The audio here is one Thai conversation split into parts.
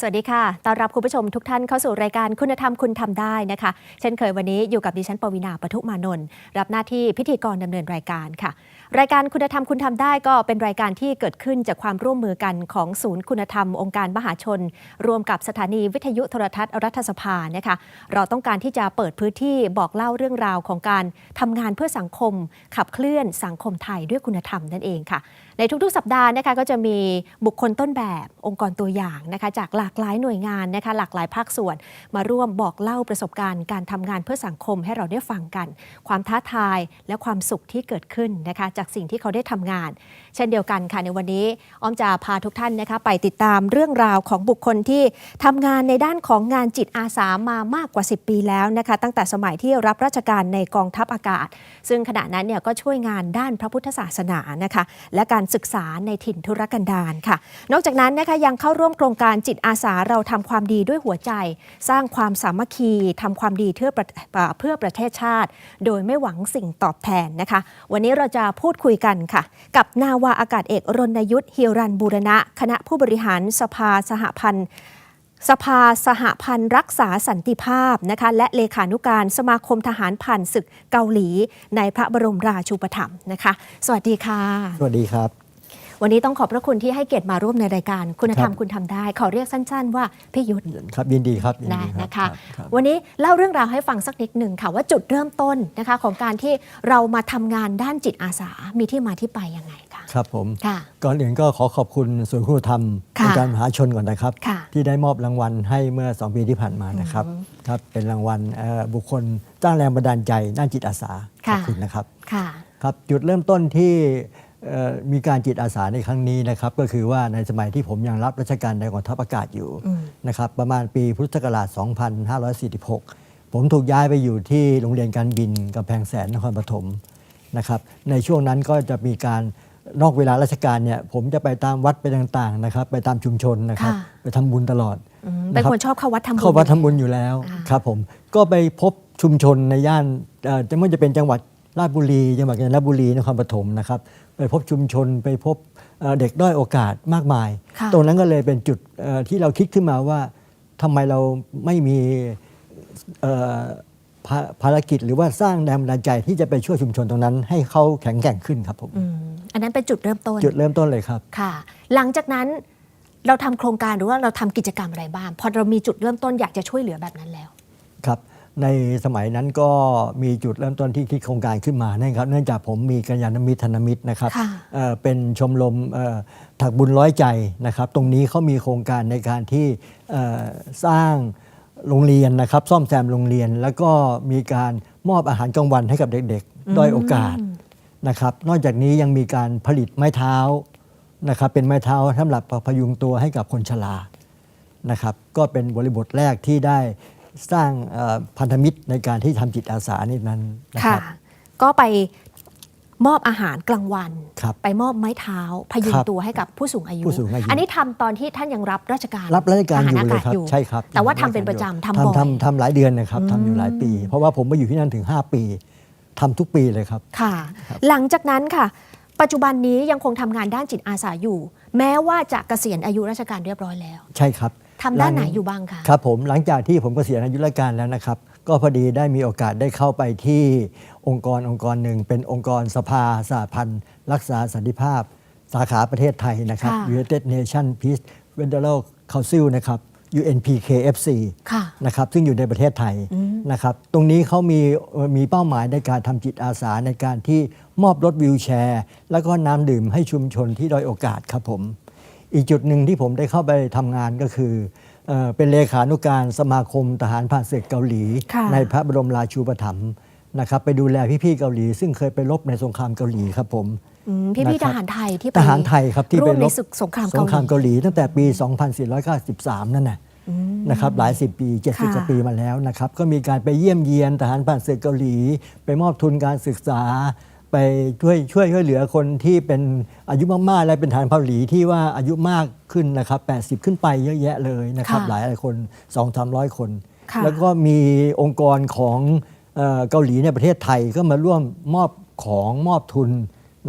สวัสดีค่ะ ต้อนรับคุณผู้ชมทุกท่านเข้าสู่รายการคุณธรรมคุณทำได้นะคะ เช่นเคยวันนี้อยู่กับดิฉันปวีนาปทุมานนท์รับหน้าที่พิธีกรดำเนินรายการค่ะ รายการคุณธรรมคุณทำได้ก็เป็นรายการที่เกิดขึ้นจากความร่วมมือกันของศูนย์คุณธรรมองค์การมหาชน รวมกับสถานีวิทยุโทรทัศน์รัฐสภานะคะเราต้องการที่จะเปิดพื้นที่บอกเล่าเรื่องราวของการทำงานเพื่อสังคม ขับเคลื่อนสังคมไทยด้วยคุณธรรมนั่นเองค่ะ ในทุกๆ สัปดาห์นะคะก็จะมีบุคคลต้นแบบองค์กรตัวอย่างนะคะจากหลากหลายหน่วยงานนะคะหลากหลายภาคส่วน มาร่วมบอกเล่าประสบการณ์การทำงานเพื่อสังคมให้เราได้ฟังกัน ความท้าทายและความสุขที่เกิดขึ้นนะคะจากสิ่งที่เขาได้ทำงาน เช่นเดียวกันค่ะในวันนี้อ้อมจะพาทุกท่านนะคะไปติดตามเรื่องราวของบุคคลที่ทำงานในด้านของงานจิตอาสามามากกว่า 10 ปีแล้วนะคะตั้งแต่สมัยที่รับราชการในกองทัพอากาศ ซึ่งขณะนั้นเนี่ยก็ช่วยงานด้านพระพุทธศาสนานะคะและการศึกษาในถิ่นทุรกันดารค่ะ นอกจากนั้นนะคะยังเข้าร่วมโครงการจิตอาสาเราทำความดีด้วยหัวใจ สร้างความสามัคคีทำความดีเพื่อประเอ่อเพื่อประเทศชาติ โดยไม่หวังสิ่งตอบแทนนะคะ วันนี้เราจะพูดูดคุยกันค่ะ กับนาวาอากาศเอกรณยุทธ์เฮียรันบูรณะ คณะผู้บริหารสภาสหพันธ์สภาสหพันธ์รักษาสันติภาพนะคะ และเลขานุการสมาคมทหารผ่านศึกเกาหลี ในพระบรมราชูปถัมภ์นะคะ สวัสดีค่ะ สวัสดีครับ วันนี้ต้องขอบพระคุณที่ให้เกียรติมาร่วมในรายการ คุณธรรมครับคุณทำได้ ขอเรียกสั้น ๆ ว่าพี่ยุทธครับยินดีครับยินได้ดีรับนะคะรับครับวันนี้เล่าเรื่องราวให้ฟังสักนิดหนึ่งค่ะว่าจุดเริ่มต้นนะคะของการที่เรามาทำงานด้านจิตอาสามีที่มาที่ไปยังไงคะครับผมค่ะก่อนอื่นก็ขอขอบคุณส่วนย์คุณธรรมค่ะองค์การมหาชนก่อนนะครับค่ะที่ได้มอบรางวัลให้เมื่อ 2 ปีที่ผ่านมานะครับครับเป็นรางวัลเอ่อบุคคลจ้างแรงบันดาลใจด้านจิตอาสาขค่ะอบคุณนะครับค่ะครับจุดเริ่มต้นที่เอ่อ มีการจิตอาสาในครั้งนี้นะครับก็คือว่าในสมัยที่ผมยังรับราชการในกองทัพอากาศอยู่อืมนะครับประมาณปีพุทธศักราช 2546 ผมถูกย้ายไปอยู่ที่โรงเรียนการบินกำแพงแสนนครปฐมนะครับในช่วงนั้นก็จะมีการนอกเวลาราชการเนี่ยผมจะไปตามวัดไปต่างๆนะครับไปตามชุมชนนะครับค่ะไปทำบุญตลอดอืมเป็นนะครับคนชอบเข้าวัดทำบุญเข้าวัดทำบุญอยู่แล้วอ่าครับผมก็ไปพบชุมชนในย่านเอ่อจะไม่ว่าจะเป็นจังหวัด ราชบุรีจังหวัดกาญจนบุรีนครปฐมนะครับไปพบชุมชนไปพบเอ่อเด็กด้อยโอกาสมากมายค่ะตรงนั้นก็เลยเป็นจุดเอ่อที่เราคิดขึ้นมาว่าทำไมเราไม่มีเอ่อภาภารกิจหรือว่าสร้างแรงบันดาลใจที่จะไปช่วยชุมชนตรงนั้น ให้เขาแข็งแกร่งขึ้นครับผมอืมอันนั้นเป็นจุดเริ่มต้น จุดเริ่มต้นเลยครับค่ะ หลังจากนั้นเราทำโครงการหรือว่าเราทำกิจกรรมอะไรบ้างพอเรามีจุดเริ่มต้นอยากจะช่วยเหลือแบบนั้นแล้ว ครับ ในสมัยนั้นก็มีจุดเริ่มต้นที่คิดโครงการขึ้นมานะครับเนื่องจากผมมีกัญญาณมิตรธนมิตรนะครับค่ะเอ่อเป็นชมรมเอ่อถักบุญร้อยใจนะครับ ตรงนี้เขามีโครงการในการที่เอ่อสร้างโรงเรียนนะครับ ซ่อมแซมโรงเรียน แล้วก็มีการมอบอาหารกลางวันให้กับเด็กๆด้อยโอกาสนะครับ นอกจากนี้ยังมีการผลิตไม้เท้านะครับ เป็นไม้เท้าสำหรับพยุงตัวให้กับคนชรานะครับ ก็เป็นบริบทแรกที่ได้ สร้างเอ่อพันธมิตรในการที่ทำจิตอาสานี่นั้นนะคค่ะรับก็ไปมอบอาหารกลางวันครับไปมอบไม้เท้าพยุงครับตัวให้กับผู้สูงอายุผู้สูงอายุอันนี้ทำตอนที่ท่านยังรับราชการ รับราชการทอหยู่เลยกาศครับอยู่ใช่ครับ แต่ว่าทำเป็นประจำทำบ่อยทำทำหลายเดือนนะครับทำอยู่หลายปี เพราะว่าผมไปอยู่ที่นั่นถึง 5 ปีทำทุกปีเลยครับค่ะ หลังจากนั้นค่ะ ปัจจุบันนี้ยังคงทำงานด้านจิตอาสาอยู่ แม้ว่าจะเกษียณอายุราชการเรียบร้อยแล้ว ใช่ครับ ทำด้านไหนอยู่บ้างคะครับผมหลังจากที่ผมเกษียณอายุราชการแล้วนะครับ ก็พอดีได้มีโอกาสได้เข้าไปที่องค์กรองค์กรหนึ่ง เป็นองค์กรสภาสหพันธ์ รักษาสันติภาพ สาขาประเทศไทยนะครับค่ะ United Nations Peace Federal Council นะครับ UNPKFC ค่ะนะครับซึ่งอยู่ในประเทศไทยนะครับตรงนี้เขามีเอ่อมีเป้าหมายในการทำจิตอาสาในการที่มอบรถวิวแชร์ แล้วก็น้ำดื่มให้ชุมชนที่ด้อยโอกาสครับผม อีกจุดหนึ่งที่ผมได้เข้าไปทำงานก็คือเอ่อเป็นเลขานุการสมาคมทหารผ่านศึกเกาหลี ค่ะ ในพระบรมราชูปถัมภ์นะครับไปดูแลพี่ๆเกาหลี ซึ่งเคยไปรบในสงครามเกาหลีครับผม อืมพี่พี่นะคทรับ หารไทยที่ไปทหารไทยครับที่ร่ไปวมรในบศึกสงครามสเกางครามหลี เกาหลีตั้งแต่ปี 2493 นั่นนะนะครับหลายสิบปี 70ค่ะกว่าปีมาแล้วนะครับ ก็มีการไปเยี่ยมเยียนทหารผ่านศึกเกาหลี ไปมอบทุนการศึกษา ไปช่วยช่วยช่วยเหลือคนที่เป็นอายุมากๆ และเป็นทหารเกาหลีที่ว่าอายุมากขึ้นนะครับ 80 ขึ้นไปเยอะแยะเลยนะครับ ค่ะหลายหลายคน 2-300 คน ค่ะ แล้วก็มีองค์กรของเอ่อเกาหลีในประเทศไทยก็มาร่วมมอบของมอบทุน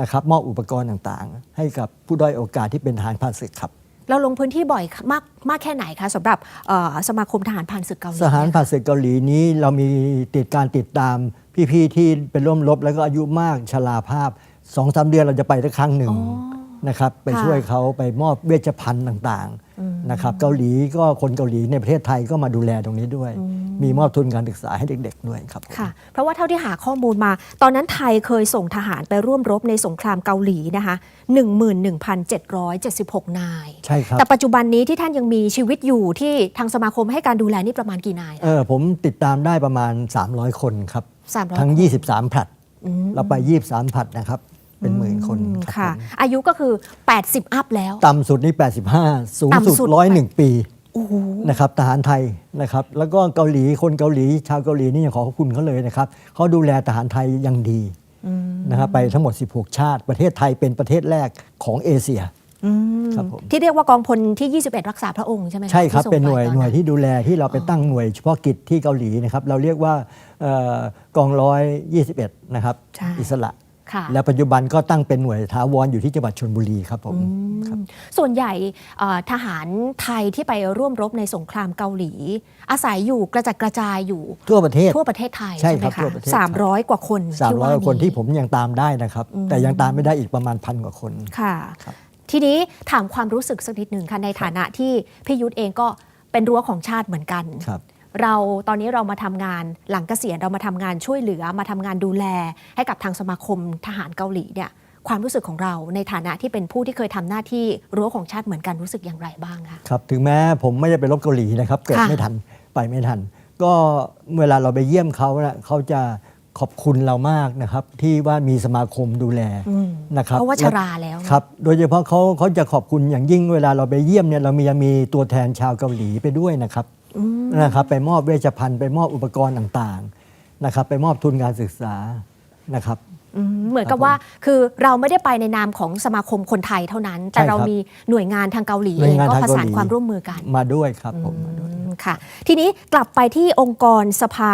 นะครับ มอบอุปกรณ์ต่างๆ ให้กับผู้ด้อยโอกาสที่เป็นทหารผ่านศึกครับ เราลงพื้นที่บ่อยมากมากแค่ไหนคะสำหรับเอ่อสมาคมทหารผ่านศึกเกาหลีสหารผ่านศึกเกาหลีนี้เรามีติดการติดตามพี่ๆที่เป็นร่วมรบแล้วก็อายุมากชราภาพสองสามเดือนเราจะไปสักครั้งหนึ่งอ๋อ นะครับไปค่ะช่วยเขาไปมอบเวชภัณฑ์ต่างๆนะครับเกาหลีก็คนเกาหลีในประเทศไทยก็มาดูแลตรงนี้ด้วย มีมอบทุนการศึกษาให้เด็ก ๆ ด้วยครับผมค่ะ เพราะว่าเท่าที่หาข้อมูลมา ตอนนั้นไทยเคยส่งทหารไปร่วมรบในสงครามเกาหลีนะคะ11,776 นาย ใช่ครับ แต่ปัจจุบันนี้ที่ท่านยังมีชีวิตอยู่ที่ทางสมาคมให้การดูแลนี่ประมาณกี่นายเออผมติดตามได้ประมาณ 300 คนครับสามร้อยทั้งคน23ผลัดเราไป 23ผลัดนะครับ เป็นหมื่นคนอืมครับค่ะ ผมอายุก็คือ 80 อัพแล้ว ต่ำสุดนี่ 85 สูงสุด ต่ำสุด 101 ปีโอ้โหนะครับทหารไทยนะครับ แล้วก็เกาหลีคนเกาหลี ชาวเกาหลีนี่ยังขอขอบคุณเขาเลยนะครับเขาดูแลทหารไทยอย่างดีนะครับไปทั้งหมด 16 ชาติ ประเทศไทยเป็นประเทศแรกของเอเชีย อืมครับผม ที่เรียกว่ากองพลที่ 21 รักษาพระองค์ใช่ไหมะใช่ครับ ที่ส่งเป็นหน่วยไตอหน่วยที่ดูแลที่เราไปตั้งหน่วยเฉพาะกิจที่เกาหลีนะครับ เราเรียกว่าเอ่อกองร้อยยี่สิบเอ็ดนะครับ ใช่อิสระค่ะ และปัจจุบันก็ตั้งเป็นหน่วยถาวรอยู่ที่จังหวัดชลบุรีครับผมครับส่วนใหญ่เอ่อทหารไทยที่ไปร่วมรบในสงครามเกาหลี อาศัยอยู่กระจัดกระจายอยู่ทั่วประเทศทั่วประเทศไทยใช่ใช่ไหครัมบคะทั่วประเทศสามร้อยกว่าคนสามที่ร้อยว่าคนที่นี้ผมยังตามได้นะครับ แต่ยังตามไม่ได้อีกประมาณพันกว่าคนค่ะครับทีนี้ถามความรู้สึกสักนิดหนึ่งค่ะในฐานะที่พี่ยุทธเองก็เป็นรั้วของชาติเหมือนกันครับ เราตอนนี้เรามาทำงานหลังเกษียณเรามาทำงานช่วยเหลือมาทำงานดูแล ให้กับทางสมาคมทหารเกาหลีเนี่ยความรู้สึกของเราในฐานะที่เป็นผู้ที่เคยทำหน้าที่รั้วของชาติเหมือนกันรู้สึกอย่างไรบ้างคะครับถึงแม้ผมไม่ได้ไปรบเกาหลีนะครับเกิดค่ะไม่ทันไปไม่ทัน ก็เวลาเราไปเยี่ยมเขานะเขาจะขอบคุณเรามากนะครับ ที่ว่ามีสมาคมดูแลอืมนะครับเพราะว่าชราแล้วครับ โดยเฉพาะเขาเขาจะขอบคุณอย่างยิ่งเวลาเราไปเยี่ยมเนี่ยเรามียังมีตัวแทนชาวเกาหลีไปด้วยนะครับ นะครับไปมอบเวชภัณฑ์ไปมอบอุปกรณ์ต่างๆนะครับไปมอบทุนการศึกษานะครับอืมเหมือนกับครับผมว่าคือเราไม่ได้ไปในนามของสมาคมคนไทยเท่านั้น แต่ใช่ครับเรามีหน่วยงานทางเกาหลีหน่เอวยงงานก็ทางประเกาสานหลีความร่วมมือกันมาด้วยครับผมมาด้วยอืมค่ะ ทีนี้กลับไปที่องค์กรสภา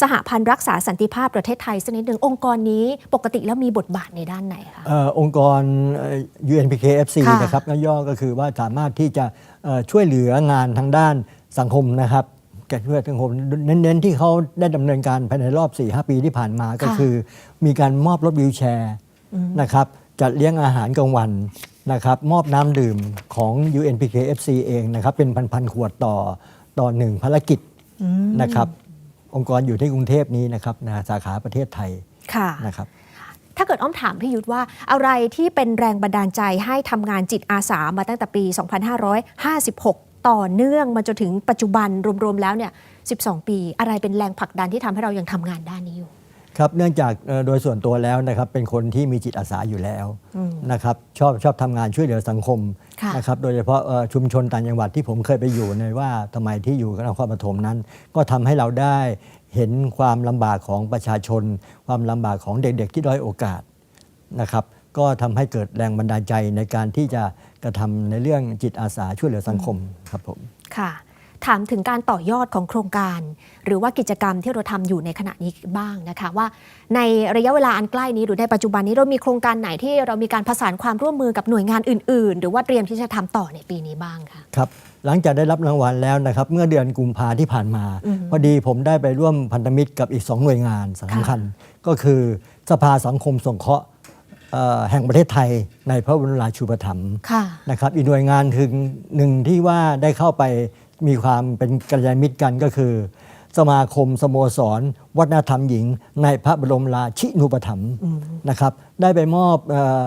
สหพันธ์รักษาสันติภาพประเทศไทยสักนิดหนึ่งองค์กรนี้ปกติแล้วมีบทบาทในด้านไหนคะเอ่อองค์กรเอ่อ UNPKFC ค่ะนะครับย่อๆก็คือว่าสามารถที่จะเอ่อช่วยเหลืองานทางด้าน สังคมนะครับแก่ช่วยสังคมเน้นๆที่เขาได้ดำเนินการภายในรอบ4-5ปีที่ผ่านมาก็คือ มีการมอบรถวิวแชร์นะครับจัดเลี้ยงอาหารกลางวันนะครับมอบน้ำดื่มของ UNPKFC เองนะครับเป็นพันๆขวดต่อต่อหนึ่งภารกิจนะครับองค์กรอยู่ที่กรุงเทพนี้นะครับนะสาขาประเทศไทยค่ะนะครับถ้าเกิดอ้อมถามพี่ยุทธว่าอะไรที่เป็นแรงบันดาลใจให้ทำงานจิตอาสามาตั้งแต่ปี 2556 ต่อเนื่องมาจนถึงปัจจุบันรวมๆแล้วเนี่ย12 ปี อะไรเป็นแรงผลักดันที่ทำให้เรายังทำงานด้านนี้อยู่ครับเนื่องจากเอ่อโดยส่วนตัวแล้วนะครับเป็นคนที่มีจิตอาสาอยู่แล้วนะครับชอบชอบทำงานช่วยเหลือสังคมค่ะนะครับโดยเฉพาะเอ่อชุมชนต่างจังหวัดที่ผมเคยไปอยู่ในว่าทำไมที่อยู่กับนครปฐมนั้น ก็ทำให้เราได้เห็นความลำบากของประชาชน ความลำบากของเด็กๆที่ด้อยโอกาสนะครับก็ทำให้เกิดแรงบันดาลใจในการที่จะ กระทำในเรื่องจิตอาสาช่วยเหลือสังคมครับผมค่ะ ถามถึงการต่อยอดของโครงการ หรือว่ากิจกรรมที่เราทำอยู่ในขณะนี้บ้างนะคะ ว่าในระยะเวลาอันใกล้นี้หรือในปัจจุบันนี้เรามีโครงการไหนที่เรามีการผสานความร่วมมือกับหน่วยงานอื่น ๆ หรือว่าเตรียมที่จะทำต่อในปีนี้บ้างคะครับหลังจากได้รับรางวัลแล้วนะครับ เมื่อเดือนกุมภาที่ผ่านมาพอดีผมได้ไปร่วมพันธมิตรกับอีก 2 หน่วยงานสำคัญ ก็คือสภาสังคมสงเคราะห์เอ่อ แห่งประเทศไทยในพระบรมราชูปถัมภ์ค่ะนะครับอีกหน่วยงานถึงหนึ่งที่ว่าได้เข้าไปมีความเป็นกัลยาณมิตรกันก็คือ สมาคมสโมสร วัฒนธรรมหญิง ในพระบรมราชินูปถัมภ์นะครับได้ไปมอบเอ่อ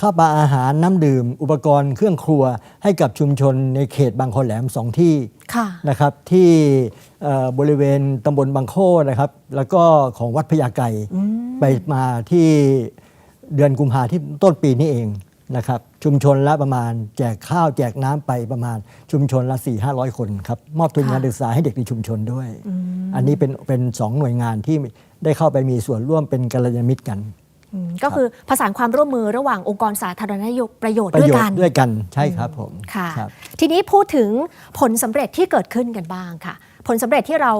ข้าวปลาอาหารน้ำดื่ม อุปกรณ์เครื่องครัวให้กับชุมชนในเขตบางคอแหลมสองที่ค่ะนะครับที่เอ่อบริเวณตำบลบางโคนะครับ แล้วก็ของวัดพญาไก่ไปมาที่ เดือนกุมภาที่ต้นปีนี้เองนะครับชุมชนละประมาณแจกข้าวแจกน้ำไปประมาณชุมชนละ 4 5 0 0 คนครับมอบทุนค่ะการศึกษาให้เด็กในชุมชนด้วย อันนี้เป็นเป็นสองหน่วยงานที่ได้เข้าไปมีส่วนร่วมเป็นกัลยาณมิตรกันอืมก็คือผสานความร่วมมือระหว่างองค์กรสาธารณประโยชน์ประด้วยโยชกันน์ด้วยกันใช่ครับผมค่ะครับทีนี้พูดถึงผลสำเร็จที่เกิดขึ้นกันบ้างค่ะ ผลสำเร็จที่เรา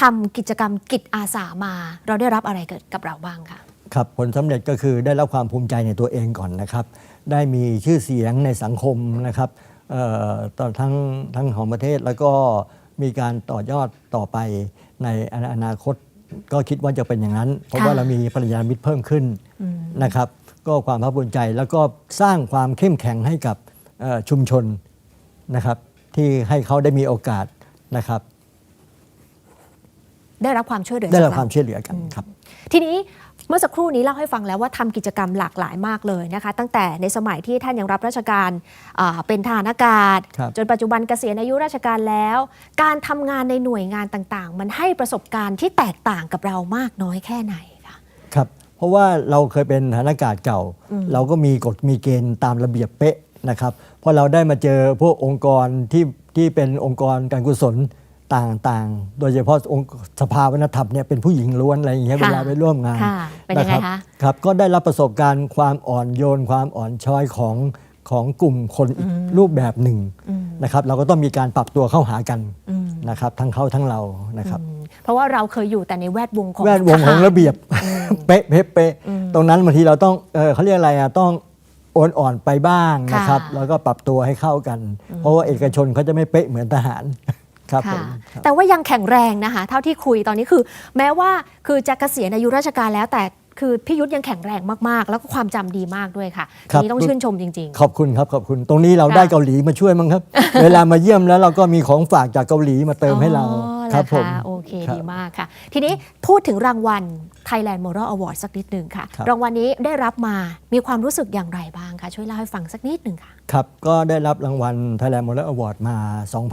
ทำกิจกรรมกิจอาสามา เราได้รับอะไรเกิดกับเราบ้างค่ะ ครับผลสำเร็จก็คือได้รับความภูมิใจในตัวเองก่อนนะครับ ได้มีชื่อเสียงในสังคมนะครับเอ่อตอนทั้งทั้งของประเทศแล้วก็มีการต่อยอดต่อไปในอนาคตก็คิดว่าจะเป็นอย่างนั้น เพราะว่าเรามีปริญญามิตรเพิ่มขึ้นนะครับ ก็ความภาคภูมิใจแล้วก็สร้างความเข้มแข็งให้กับเอ่อชุมชนนะครับที่ให้เขาได้มีโอกาสนะครับ ได้รับความช่วยเหลือได้จกรับเรความช่วยเหลือกันครับ ทีนี้ เมื่อสักครู่นี้เล่าให้ฟังแล้วว่าทำกิจกรรมหลากหลายมากเลยนะคะ ตั้งแต่ในสมัยที่ท่านยังรับราชการอ่าเป็นทหารอากาศครับจนปัจจุบันเกษียณอายุราชการแล้ว การทำงานในหน่วยงานต่างๆ มันให้ประสบการณ์ที่แตกต่างกับเรามากน้อยแค่ไหนคะครับเพราะว่าเราเคยเป็นทหารอากาศเก่า เราก็มีกฎมีเกณฑ์ตามระเบียบเป๊ะนะครับพอเราได้มาเจอพวกองค์กรที่ที่เป็นองค์กรการกุศล ต่างๆ โดยเฉพาะองค์สภาวัฒนธรรมเนี่ยเป็นผู้หญิงล้วนอะไรอย่างเงี้ยค่ะเวลาไปร่วมงานค่ะเป็นยังไงรับคะ ครับก็ได้รับประสบการณ์ความอ่อนโยนความอ่อนช้อยของของกลุ่มคนอีกรูปแบบหนึ่งนะครับ เราก็ต้องมีการปรับตัวเข้าหากันนะครับ ทั้งเขาทั้งเรานะครับอืมเพราะว่าเราเคยอยู่แต่ในแวดวงของแวดวงของทหาระเบียบเป๊ะเป๊ะเป๊ะตรงนั้นบางทีเราต้องเออเขาเรียกอะไรอะต้องโอนอ่อนไปบ้างนะครับค่ะแล้วก็ปรับตัวให้เข้ากัน เพราะว่าเอกชนเขาจะไม่เป๊ะเหมือนทหาร ครับผค่ะมครับแต่ว่ายังแข็งแรงนะคะ เท่าที่คุยตอนนี้คือ แม้ว่าคือจะเกษียณอายุราชการแล้ว แต่คือพี่ยุทธยังแข็งแรงมากๆ แล้วก็ความจำดีมากด้วยค่ะครัทีบ นี้ต้องชื่นชมจริง ขอบคุณครับ ขอบคุณตรงนี้เราค่ะได้เกาหลีมาช่วยมั้งครับ เวลามาเยี่ยมแล้วเราก็มีของฝากจากเกาหลีมาๆเติมให้เรา อ๋อ ครับเหผอมโอเคครับดีมากค่ะ ทีนี้พูดถึงรางวัล Thailand Moral Award สักนิดหนึ่งค่ะ ครับ รางวัลนี้ได้รับมามีความรู้สึกอย่างไรบ้างคะช่วยเล่าให้ฟังสักนิดหนึ่งค่ะ ครับ ก็ได้รับรางวัล Thailand Moral Award มา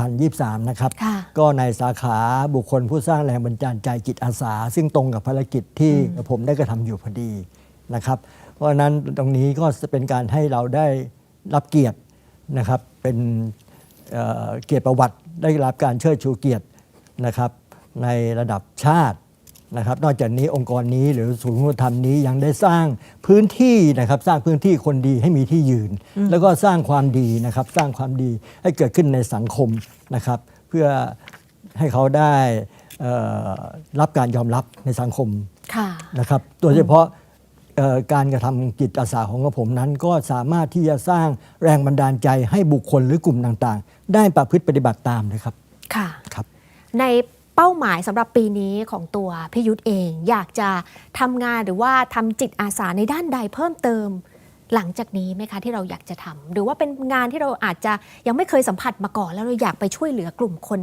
2023 นะครับ ค่ะก็ในสาขาบุคคลผู้สร้างแรงบันดาลใจจิตอาสา ซึ่งตรงกับภารกิจที่ผมได้กระทำอยู่พอดีนะครับ เพราะฉะนั้นตรงนี้ก็จะเป็นการให้เราได้รับเกียรตินะครับ เป็นเอ่อเกียรติประวัติได้รับการเชิดชูเกียรติ นะครับในระดับชาตินะครับ นอกจากนี้องค์กรนี้หรือศูนย์คุณธรรมนี้ยังได้สร้างพื้นที่นะครับ สร้างพื้นที่คนดีให้มีที่ยืน แล้วก็สร้างความดีนะครับ สร้างความดีให้เกิดขึ้นในสังคมนะครับ เพื่อให้เขาได้เอ่อรับการยอมรับในสังคมค่ะนะครับ โดยเฉพาะเอ่อการกระทำจิตอาสาของกระผมนั้น ก็สามารถที่จะสร้างแรงบันดาลใจให้บุคคลหรือกลุ่มต่างๆ ได้ประพฤติปฏิบัติตามนะครับ ค่ะ ครับ ในเป้าหมายสำหรับปีนี้ของตัวพี่ยุทธเอง อยากจะทำงานหรือว่าทำจิตอาสาในด้านใดเพิ่มเติม หลังจากนี้ไหมคะที่เราอยากจะทำหรือว่าเป็นงานที่เราอาจจะยังไม่เคยสัมผัสมาก่อน แล้วเราอยากไปช่วยเหลือกลุ่มคน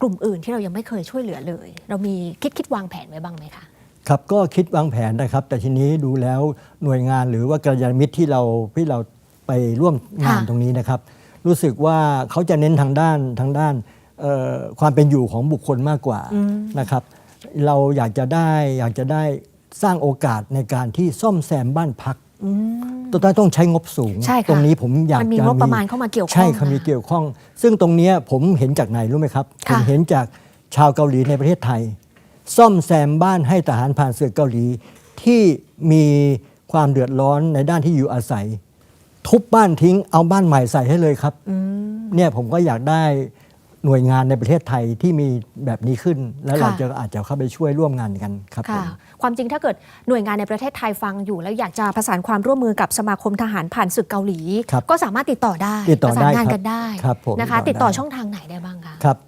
กลุ่มอื่นที่เรายังไม่เคยช่วยเหลือเลย เรามีคิดคิดวางแผนไว้บ้างไหมคะครับก็คิดวางแผนนะครับ แต่ทีนี้ดูแล้วหน่วยงานหรือว่ากัลยาณมิตรที่เราที่เราไปร่วมงานตรงนี้นะครับ รู้สึกว่าเขาจะเน้นทางด้านทางด้าน ความเป็นอยู่ของบุคคลมากกว่านะครับ เราอยากจะได้อยากจะได้สร้างโอกาสในการที่ซ่อมแซมบ้านพักต้องต้องใช้งบสูงใช่ค่ะตรงนี้ผมอยากมันมีจะงบประมาณเข้ามาเกี่ยวข้องใช่ครับนะมีเกี่ยวข้อง ซึ่งตรงเนี้ยผมเห็นจากไหนรู้ไหมครับผค่ะมเห็นจากชาวเกาหลีในประเทศไทย ซ่อมแซมบ้านให้ทหารผ่านศึกเกาหลี ที่มีความเดือดร้อนในด้านที่อยู่อาศัย ทุบบ้านทิ้งเอาบ้านใหม่ใส่ให้เลยครับเนี่ยผมก็อยากได้ หน่วยงานในประเทศไทยที่มีแบบนี้ขึ้น แล้วเราค่ะจะอาจจะเข้าไปช่วยร่วมงานกันครับผค่ะมความจริงถ้าเกิดหน่วยงานในประเทศไทยฟังอยู่ แล้วอยากจะประสานความร่วมมือกับสมาคมทหารผ่านศึกเกาหลีครับก็สามารถติดต่อได้ติดต่อประสานงานได้ครับกันได้ครับผมนะคะ ติติดดต่ต่ออได้ช่องทางไหนได้บ้างคะครับเอ่อ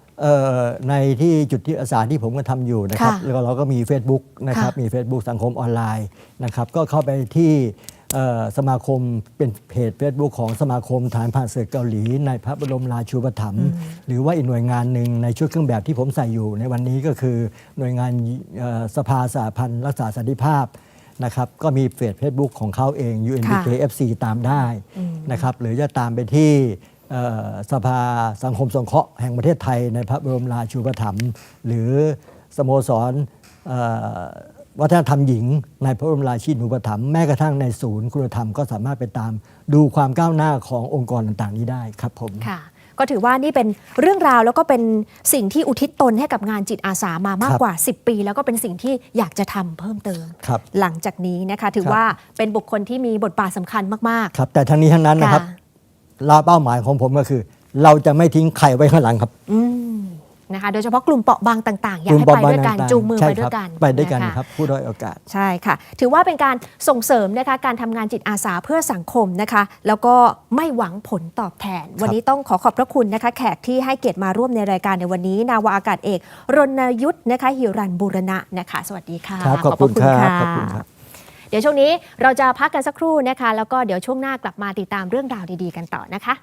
ในที่จุดที่อาสาที่ผมก็ทำอยู่นะครับค่ะแล้วก็เราก็มี Facebook นะครับค่ะมี Facebook สังคมออนไลน์นะครับก็เข้าไปที่เอ่อสมาคมเป็นเพจ Facebook ของสมาคมฐานผ่านศึกเกาหลี ในพระบรมราชูปถัมภ์หรือว่าอีกหน่วยงานหนึ่งในชุดเครื่องแบบที่ผมใส่อยู่ ในวันนี้ก็คือหน่วยงานเอ่อสภาสาพันธ์รักษาสันติภาพนะครับก็มีเฟซ Facebook ของเขาเอง UNBKFC ตามได้นะครับหรือจะตามไปที่เอ่อ สภาสังคมสงเคราะห์แห่งประเทศไทยในพระบรมราชูปถัมภ์หรือสโมสรเอ่อวัฒนธรรมหญิงในพระบรมราชินูปถัมภ์แม้กระทั่งในศูนย์คุณธรรมก็สามารถไปตามดูความก้าวหน้าขององค์กรต่างๆ นี้ได้ครับผมค่ะก็ถือว่านี่เป็นเรื่องราวแล้วก็เป็นสิ่งที่อุทิศตนให้กับงานจิตอาสามามากครับกว่า 10 ปี แล้วก็เป็นสิ่งที่อยากจะทำเพิ่มเติมครับหลังจากนี้นะคะถือครับว่าเป็นบุคคลที่มีบทบาทสำคัญมากครับ แต่ทั้งนี้ทั้งนั้นๆนะครับค่ะ ลาเป้าหมายของผมก็คือ เราจะไม่ทิ้งใครไว้ข้างหลังครับอืมนะคะ โดยเฉพาะกลุ่มเปราะบางต่างๆ อยากกลุ่มให้เปราะไปบางด้วยกันต่างๆจูงมือใช่ไปด้วครับยกันไปด้วยกันะะครับผู้ด้อยโอกาสใช่ค่ะ ถือว่าเป็นการส่งเสริมนะคะการทำงานจิตอาสาเพื่อสังคมนะคะ แล้วก็ไม่หวังผลตอบแทน วันนี้ต้องขอขอบพระคุณนะคะ แขกที่ให้เกียรติมาร่วมในรายการในวันนี้ นาวาอากาศเอก รณยุทธ์นะคะหิรันบูรณะนะคะ สวัสดีค่ะครับขอบคุณพะ เดี๋ยวช่วงนี้เราจะพักกันสักครู่นะคะ แล้วก็เดี๋ยวช่วงหน้ากลับมาติดตามเรื่องราวดีๆ กันต่อนะคะ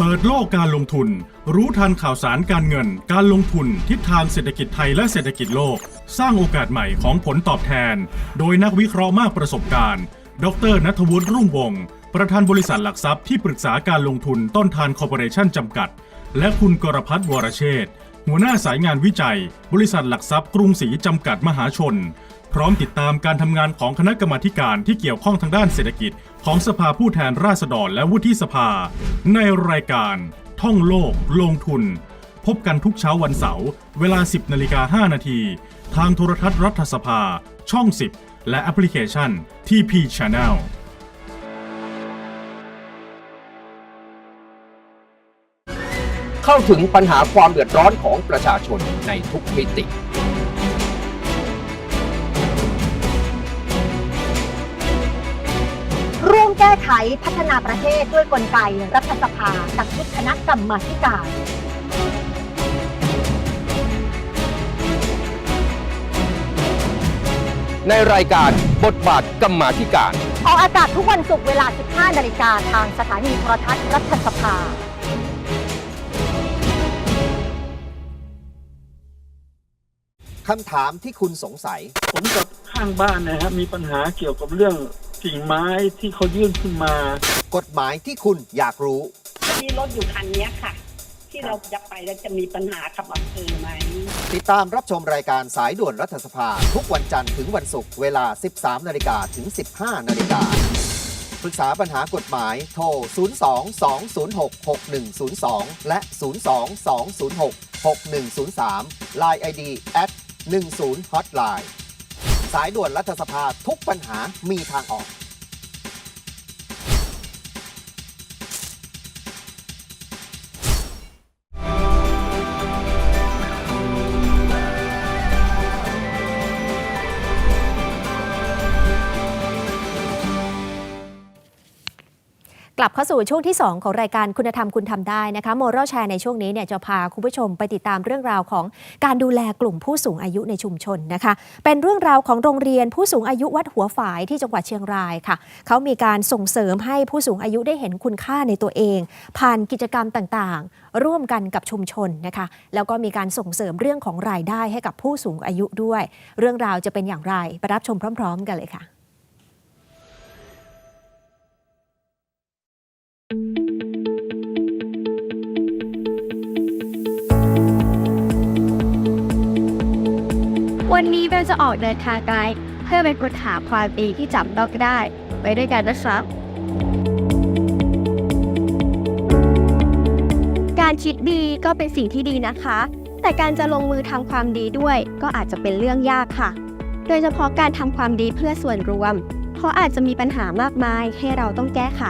เปิดโลกการลงทุน รู้ทันข่าวสารการเงิน การลงทุนทิศทางเศรษฐกิจไทยและเศรษฐกิจโลก สร้างโอกาสใหม่ของผลตอบแทน โดยนักวิเคราะห์มากประสบการณ์ ดรนัทวุฒิรุ่งวงศ์ประธานบริษัทหลักทรัพย์ที่ปรึกษาการลงทุนต้นทานคอร์ปอเรชั่นจำกัด และคุณกรพัฒน์วรเชษฐ์หัวหน้าสายงานวิจัย บริษัทหลักทรัพย์กรุงศรีจำกัดมหาชน ร้อมติดตามการทำงานของคณะกรรมาการที่เกี่ยวข้องทางด้านเศรษฐกิจ ของสภาผู้แทนราษฎรและวุฒิสภา ในรายการ ท่องโลก ลงทุน พบกันทุกเช้าวันเสาร์เวลา 10นาฬิกา5นาทีทางโทรทัศน์รัฐสภา ช่อง 10 และแอปพลิเคชัน TP Channel เข้าถึงปัญหาความเดือดร้อนของประชาชนในทุกมิติ แก้ไขพัฒนาประเทศด้วยกลไกรัฐสภาจากชุดคณะกรรมาธิการ ในรายการบทบาทกรรมาธิการ ออกอากาศทุกวันศุกร์เวลา 15 นาฬิกาทางสถานีโทรทัศน์รัฐสภาคำถามที่คุณสงสัย ผมกับข้างบ้านนะฮะมีปัญหาเกี่ยวกับเรื่อง กิ่งไม้ที่เขายื่นขึ้นมา กฎหมายที่คุณอยากรู้ มีรถอยู่คันเนี้ยค่ะ ที่เราจะไปแล้วจะมีปัญหากับอำเภอไหม ติดตามรับชมรายการสายด่วนรัฐสภา ทุกวันจันทร์ถึงวันศุกร์เวลา 13 นาฬิกาถึง 15 นาฬิกาปรึกษาปัญหากฎหมายโทร 02-206-6102 และ 02-206-6103 Line ID at 10 Hotline สายด่วนรัฐสภาทุกปัญหามีทางออก กลับเข้าสู่ช่วงที่ 2 ของรายการคุณธรรมคุณทำได้นะคะโมรัลแชร์ในช่วงนี้เนี่ยจะพาคุณผู้ชมไปติดตามเรื่องราวของการดูแลกลุ่มผู้สูงอายุในชุมชนนะคะ เป็นเรื่องราวของโรงเรียนผู้สูงอายุวัดหัวฝายที่จังหวัดเชียงรายค่ะ เขามีการส่งเสริมให้ผู้สูงอายุได้เห็นคุณค่าในตัวเอง ผ่านกิจกรรมต่างๆ ร่วมกันกับชุมชนนะคะ แล้วก็มีการส่งเสริมเรื่องของรายได้ให้กับผู้สูงอายุด้วย เรื่องราวจะเป็นอย่างไรไปรับชมพร้อม ๆ กันเลยค่ะ วันนี้เบลจะออกเดินทางไกลเพื่อไปค้นหาความดีที่จับต้องได้ ไปด้วยกันนะครับ การคิดดีก็เป็นสิ่งที่ดีนะคะ แต่การจะลงมือทำความดีด้วยก็อาจจะเป็นเรื่องยากค่ะ โดยเฉพาะการทำความดีเพื่อส่วนรวม เพราะอาจจะมีปัญหามากมายให้เราต้องแก้ไข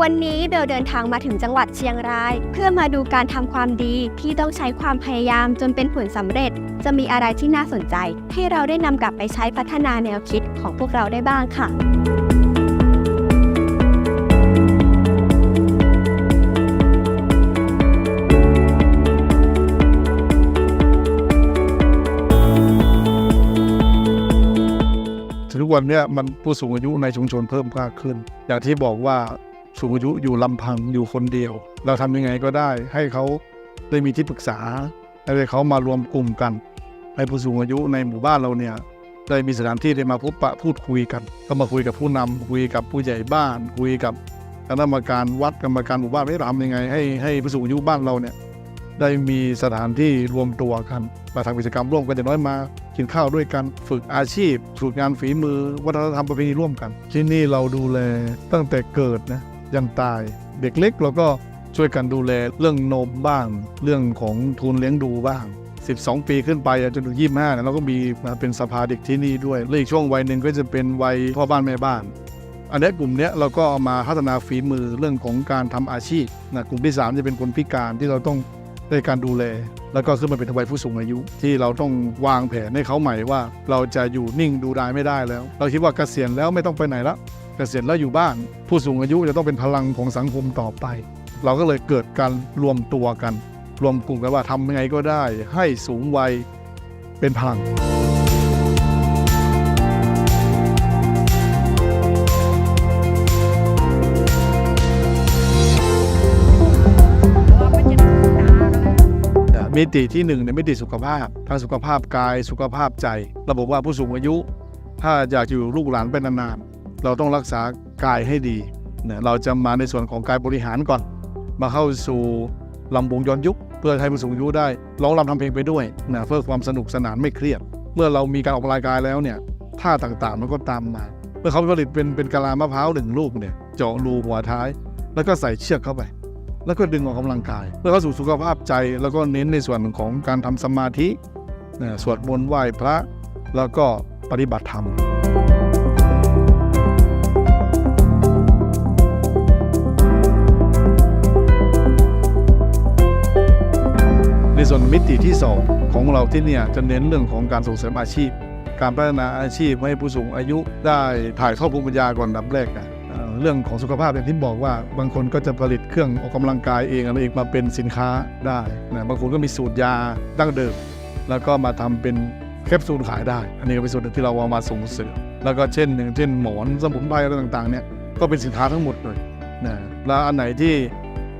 วันนี้เบลเดินทางมาถึงจังหวัดเชียงราย เพื่อมาดูการทำความดีที่ต้องใช้ความพยายามจนเป็นผลสำเร็จ จะมีอะไรที่น่าสนใจ ให้เราได้นำกลับไปใช้พัฒนาแนวคิดของพวกเราได้บ้างค่ะทุกวันนี้มันผู้สูงอายุในชุมชนเพิ่มมากขึ้น อย่างที่บอกว่าสูงอายุอยู่ลำพังอยู่คนเดียว เราทำยังไงก็ได้ ให้เขาได้มีที่ปรึกษา ให้เขามารวมกลุ่มกัน ให้ผู้สูงอายุในหมู่บ้านเราเนี่ยได้มีสถานที่ได้มาพบปะพูดคุยกัน ก็มาคุยกับผู้นำคุยกับผู้ใหญ่บ้าน คุยกับคณะกรรมการวัดกรรมการหมู่บ้านไม่ทำยังไง ให้ให้ผู้สูงอายุบ้านเราเนี่ยได้มีสถานที่รวมตัวกันมาทำกิจกรรมร่วมกันอย่างน้อยมากินข้าวด้วยกันฝึกอาชีพฝึกงานฝีมือ วัฒนธรรมประเพณีร่วมกัน ที่นี่เราดูแลตั้งแต่เกิดนะยันตาย เด็กเล็กเราก็ ช่วยกันดูแลเรื่องนมบ้าง เรื่องของทุนเลี้ยงดูบ้าง 12 ปีขึ้นไปจนถึง 25เนี่ยเราก็มีมาเป็นสภาเด็กที่นี่ด้วยและอีกช่วงวัยหนึ่งก็จะเป็นวัยพ่อบ้านแม่บ้าน อันนี้กลุ่มนี้เราก็เอามาพัฒนาฝีมือเรื่องของการทำอาชีพนะกลุ่มที่ 3 จะเป็นคนพิการที่เราต้องได้การดูแล แล้วก็ขึ้นมาเป็นวัยผู้สูงอายุ ที่เราต้องวางแผนให้เขาใหม่ว่า เราจะอยู่นิ่งดูดายไม่ได้แล้ว เราคิดว่าเกษียณแล้วไม่ต้องไปไหนละเกษียณแล้วอยู่บ้าน ผู้สูงอายุจะต้องเป็นพลังของสังคมต่อไป เราก็เลยเกิดการรวมตัวกัน รวมกลุ่มกันว่าทำยังไงก็ได้ ให้สูงวัยเป็นพลังมิติที่หนึ่งในมิติสุขภาพทั้งสุขภาพกายสุขภาพใจ ระบบว่าผู้สูงอายุ ถ้าอยากอยู่ลูกหลานไปนานๆเราต้องรักษากายให้ดี เราจะมาในส่วนของกายบริหารก่อน มาเข้าสู่ลำวงย้อนยุค เพื่อให้ผู้สูงอายุได้ร้องรำทำเพลงไปด้วยนะเพื่อความสนุกสนานไม่เครียด เมื่อเรามีการออกกำลังกายแล้วเนี่ยท่าต่างๆมันก็ตามมา เมื่อเขาผลิตเป็นเป็นกะลามะพร้าวหนึ่งลูกเนี่ยเจาะรูหัวท้าย แล้วก็ใส่เชือกเข้าไป แล้วก็ดึงออกกำลังกาย เพื่อเข้าสู่สุขภาพใจ แล้วก็เน้นในส่วนของการทำสมาธินะสวดมนต์ไหว้พระ แล้วก็ปฏิบัติธรรม ส่วนมิติที่ 2 ของเราที่เนี่ยจะเน้นเรื่องของการส่งเสริมอาชีพ การพัฒนาอาชีพให้ผู้สูงอายุได้ถ่ายทอดภูมิปัญญาก่อนดับแรกอะเอ่อเรื่องของสุขภาพอย่างที่บอกว่า บางคนก็จะผลิตเครื่องออกกำลังกายเองอะไรเองมาเป็นสินค้าได้นะบางคนก็มีสูตรยาดั้งเดิม แล้วก็มาทำเป็นแคปซูลขายได้ อันนี้ก็เป็นส่วนหนึ่งที่เราเอามาส่งเสริมแล้วก็เช่นหนึ่งเช่นหมอนสมุนไพรอะไรต่างๆเนี่ยก็เป็นสินค้าทั้งหมดเลยนะแล้วอันไหนที่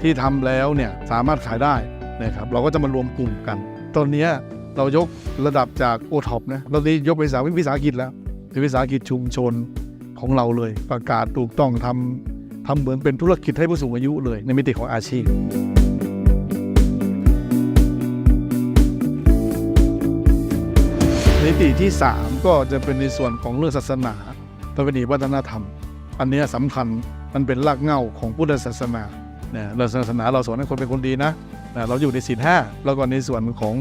ที่ทำแล้วเนี่ยสามารถขายได้ นะครับเราก็จะมารวมกลุ่มกัน ตอนนี้เรายกระดับจากโอท็อปนะเราได้ยกไปสาวิสาหกิจแล้วเป็นวิสาหกิจชุมชนของเราเลย ประกาศถูกต้องทำทำเหมือนเป็นธุรกิจให้ผู้สูงอายุเลย ในมิติของอาชีพมิติที่ 3 ก็จะเป็นในส่วนของเรื่องศาสนาประเพณีวัฒนธรรม อันนี้ยสำคัญมันเป็นรากเหง้าของพุทธศาสนาเนี่ยศาสนาเราสอนให้คนเป็นคนดีนะ นะเราอยู่ในศีลห้าแล้วก็ในส่วนของ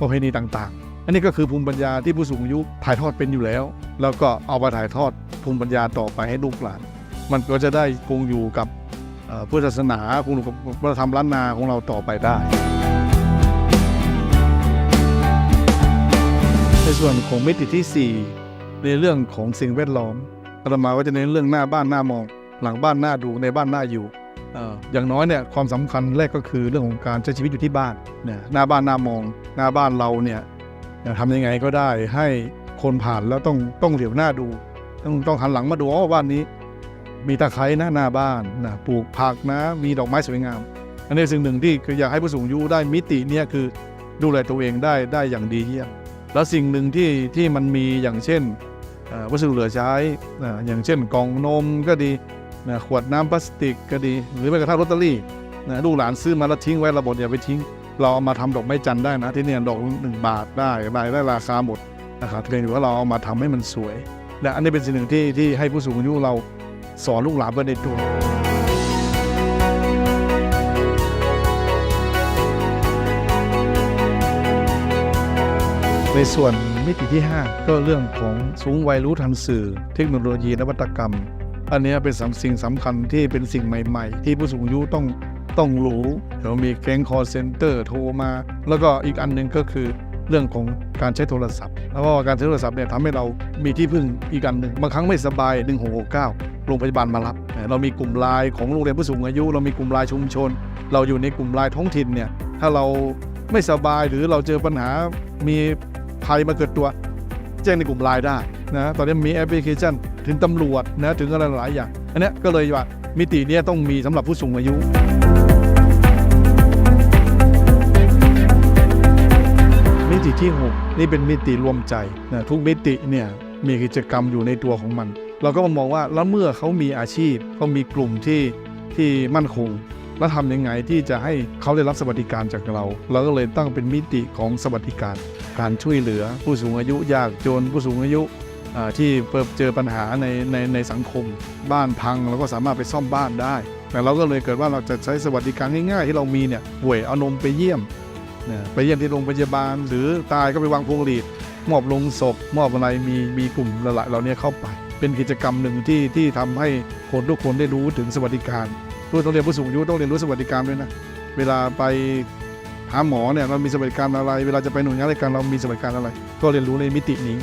ประเพณีต่างๆ อันนี้ก็คือภูมิปัญญาที่ผู้สูงอายุถ่ายทอดเป็นอยู่แล้ว แล้วก็เอามาถ่ายทอดภูมิปัญญาต่อไปให้ลูกหลาน มันก็จะได้คงอยู่กับพุทธศาสนาคงอยู่กับวัฒนธรรมล้านนาของเราต่อไปได้ ในส่วนของมิติที่ 4 ในเรื่องของสิ่งแวดล้อมอาตมาก็จะเน้นเรื่องหน้าบ้านหน้ามอง หลังบ้านหน้าดูในบ้านหน้าอยู่ อย่างน้อยเนี่ยความสำคัญแรกก็คือเรื่องของการใช้ชีวิตอยู่ที่บ้านเนี่ยหน้าบ้านหน้ามอง หน้าบ้านเราเนี่ยทำยังไงก็ได้ให้คนผ่านแล้วต้องต้องเหลียวหน้าดู ต้องต้องหันหลังมาดูอ๋อบ้านนี้ มีตะไคร้นะหน้าบ้านนะปลูกผักนะมีดอกไม้สวยงาม อันนี้สิ่งหนึ่งที่คืออยากให้ผู้สูงอายุได้มิติเนี่ยคือดูแลตัวเองได้ได้อย่างดีเยี่ยมแล้วสิ่งหนึ่งที่ที่มันมีอย่างเช่นวัสดุเหลือใช้นะอย่างเช่นกล่องนมก็ดี นะขวดน้ำพลาสติกก็ดี หรือแม้กระทั่งลอตเตอรี่นะลูกหลานซื้อมาแล้วทิ้งไว้ระบบอย่าไปทิ้ง เราเอามาทำดอกไม้จันทร์ได้นะ ที่เนี่ยดอกหนึ่งบาทได้ได้ได้ราคาหมดนะครับเพียงแต่ว่าเราเอามาทำให้มันสวย และอันนี้เป็นสิ่งหนึ่งที่ที่ให้ผู้สูงอายุเราสอนลูกหลานไปในตัวในส่วนมิติที่ 5 ก็เรื่องของสูงวัยรู้ทันสื่อ เทคโนโลยีนวัตกรรม อันนี้เป็นสสิ่งสำคัญที่เป็นสิ่งใหม่ ๆ ที่ผู้สูงอายุต้องต้องรู้เดี๋ยวมีแก๊งคอร์เซนเตอร์โทรมา แล้วก็อีกอันหนึ่งก็คือเรื่องของการใช้โทรศัพท์ แล้วก็การใช้โทรศัพท์เนี่ยทำให้เรามีที่พึ่งอีกอันหนึ่งบางครั้งไม่สบาย 1669 โรงพยาบาลมารับ เรามีกลุ่มไลน์ของโรงเรียนผู้สูงอายุ เรามีกลุ่มไลน์ชุมชน เราอยู่ในกลุ่มไลน์ท้องถิ่นเนี่ยถ้าเราไม่สบายหรือเราเจอปัญหามีภัยมาเกิดตัว แจ้งในกลุ่มไลน์ได้นะตอนนี้มีแอปพลิเคชันถึงตำรวจนะถึงอะไรหลายอย่าง อันนี้ก็เลยว่ามิติเนี้ยต้องมีสำหรับผู้สูงอายุมิติที่ 6 นี่เป็นมิติรวมใจนะทุกมิติเนี่ยมีกิจกรรมอยู่ในตัวของมัน เราก็มามองว่าแล้วเมื่อเขามีอาชีพเขามีกลุ่มที่ที่มั่นคง แล้วทำยังไงที่จะให้เขาได้รับสวัสดิการจากเรา เราก็เลยตั้งเป็นมิติของสวัสดิการ การช่วยเหลือผู้สูงอายุยากจนผู้สูงอายุอ่าที่เจอปัญหาในในในสังคม บ้านพังเราก็สามารถไปซ่อมบ้านได้ แต่เราก็เลยเกิดว่าเราจะใช้สวัสดิการง่ายๆ ที่เรามีเนี่ยป่วยเอานมไปเยี่ยมไปเยี่ยมที่โรงพยาบาล หรือตายก็ไปวางพวงหลีดมอบลงศพมอบอะไรมีมีกลุ่มละละเหล่านี้เข้าไป เป็นกิจกรรมหนึ่งที่ที่ทำให้คนทุกคนได้รู้ถึงสวัสดิการผู้ต้องเรียนผู้สูงอายุต้องเรียนรู้สวัสดิการด้วยนะเวลาไป หาหมอเนี่ยเรามีสวัสดิการอะไร เวลาจะไปหน่วยงานราชการเรามีสวัสดิการอะไร ก็เรียนรู้ในมิตินี้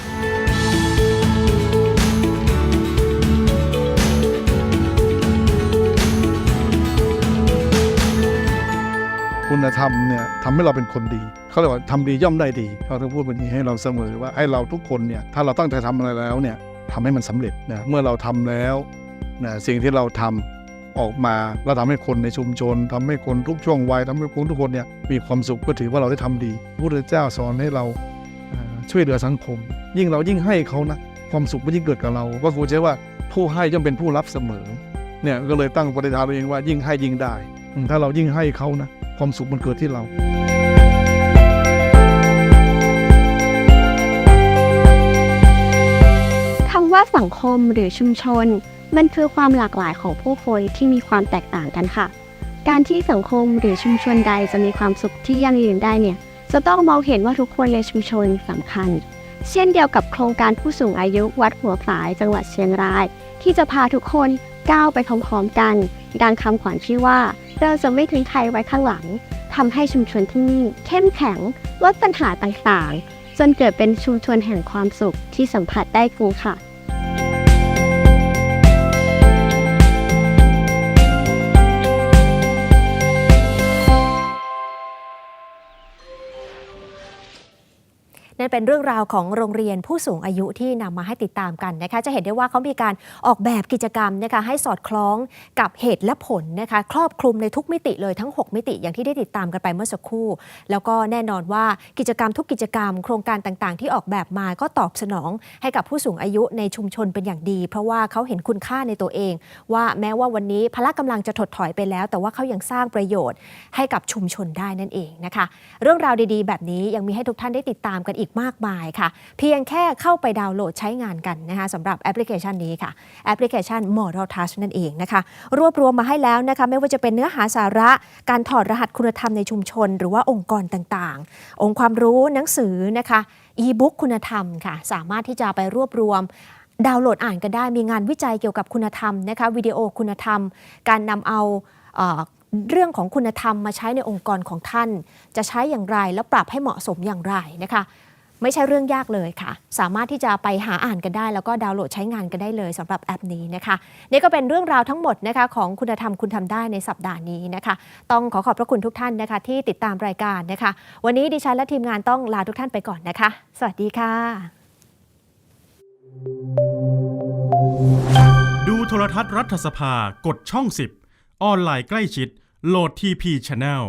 คุณธรรมเนี่ยทำให้เราเป็นคนดี เขาเรียกว่าทำดีย่อมได้ดีเขาต้องพูดแบบนี้ให้เราเสมอว่าให้เราทุกคนเนี่ยถ้าเราตั้งใจทำอะไรแล้วเนี่ยทำให้มันสำเร็จนะเมื่อเราทำแล้วนะสิ่งที่เราทำ ออกมาแล้วทำให้คนในชุมชนทำให้คนทุกช่วงวัยทำให้คนทุกคนเนี่ยมีความสุขก็ถือว่าเราได้ทำดีพระพุทธเจ้าสอนให้เราช่วยเหลือสังคม ยิ่งเรายิ่งให้เขานะความสุขมันยิ่งเกิดกับเราก็ครูเชื่ว่าผู้ให้ย่อมเป็นผู้รับเสมอเนี่ยก็เลยตั้งปฏิฐานตัวเองว่ายิ่งให้ยิ่งได้ ถ้าเรายิ่งให้เขานะความสุขมันเกิดที่เราคำว่าสังคมหรือชุมชนมันคือความหลากหลายของผู้คนที่มีความแตกต่างกันค่ะ การที่สังคมหรือชุมชนใดจะมีความสุขที่ยั่งยืนได้เนี่ย จะต้องมองเห็นว่าทุกคนในชุมชนสำคัญ เช่นเดียวกับโครงการผู้สูงอายุวัดหัวฝายจังหวัดเชียงราย ที่จะพาทุกคนก้าวไปพร้อมๆกัน ดังคำขวัญที่ว่าเราจะไม่ทิ้งใครไว้ข้างหลังทำให้ชุมชนที่นี่เข้มแข็งลดปัญหาต่างๆ จนเกิดเป็นชุมชนแห่งความสุขที่สัมผัสได้จริงค่ะ นั่นเป็นเรื่องราวของโรงเรียนผู้สูงอายุที่นำมาให้ติดตามกันนะคะจะเห็นได้ว่าเขามีการออกแบบกิจกรรมนะคะให้สอดคล้องกับเหตุและผลนะคะครอบคลุมในทุกมิติเลยทั้ง 6 มิติอย่างที่ได้ติดตามกันไปเมื่อสักครู่ แล้วก็แน่นอนว่ากิจกรรมทุกกิจกรรม โครงการต่างๆ ที่ออกแบบมาก็ตอบสนอง ให้กับผู้สูงอายุในชุมชนเป็นอย่างดี เพราะว่าเขาเห็นคุณค่าในตัวเอง ว่าแม้ว่าวันนี้พละกำลังจะถดถอยไปแล้ว แต่ว่าเขายังสร้างประโยชน์ให้กับชุมชนได้นั่นเองนะคะ เรื่องราวดีๆ แบบนี้ยังมีให้ทุกท่านได้ติดตามกันอีกมากมายค่ะ เพียงแค่เข้าไปดาวน์โหลดใช้งานกันนะคะสำหรับแอปพลิเคชันนี้ค่ะ แอปพลิเคชัน Moral Touch นั่นเองนะคะ รวบรวมมาให้แล้วนะคะไม่ว่าจะเป็นเนื้อหาสาระ การถอดรหัสคุณธรรมในชุมชน หรือว่าองค์กรต่างๆ องค์ความรู้หนังสือนะคะอีบุ๊กคุณธรรมค่ะ สามารถที่จะไปรวบรวมดาวน์โหลดอ่านกันได้มีงานวิจัยเกี่ยวกับคุณธรรมนะคะวิดีโอคุณธรรม การนำเอาเอ่อเรื่องของคุณธรรมมาใช้ในองค์กรของท่าน จะใช้อย่างไรแล้วปรับให้เหมาะสมอย่างไรนะคะ ไม่ใช่เรื่องยากเลยค่ะ สามารถที่จะไปหาอ่านกันได้ แล้วก็ดาวน์โหลดใช้งานกันได้เลยสำหรับแอปนี้นะคะ นี่ก็เป็นเรื่องราวทั้งหมดนะคะของคุณธรรมคุณทำได้ในสัปดาห์นี้นะคะ ต้องขอขอบพระคุณทุกท่านนะคะ ที่ติดตามรายการนะคะ วันนี้ดิฉันและทีมงานต้องลาทุกท่านไปก่อนนะคะ สวัสดีค่ะ ดูโทรทัศน์รัฐสภากดช่อง 10 ออนไลน์ใกล้ชิด โหลดทีพีช n n e l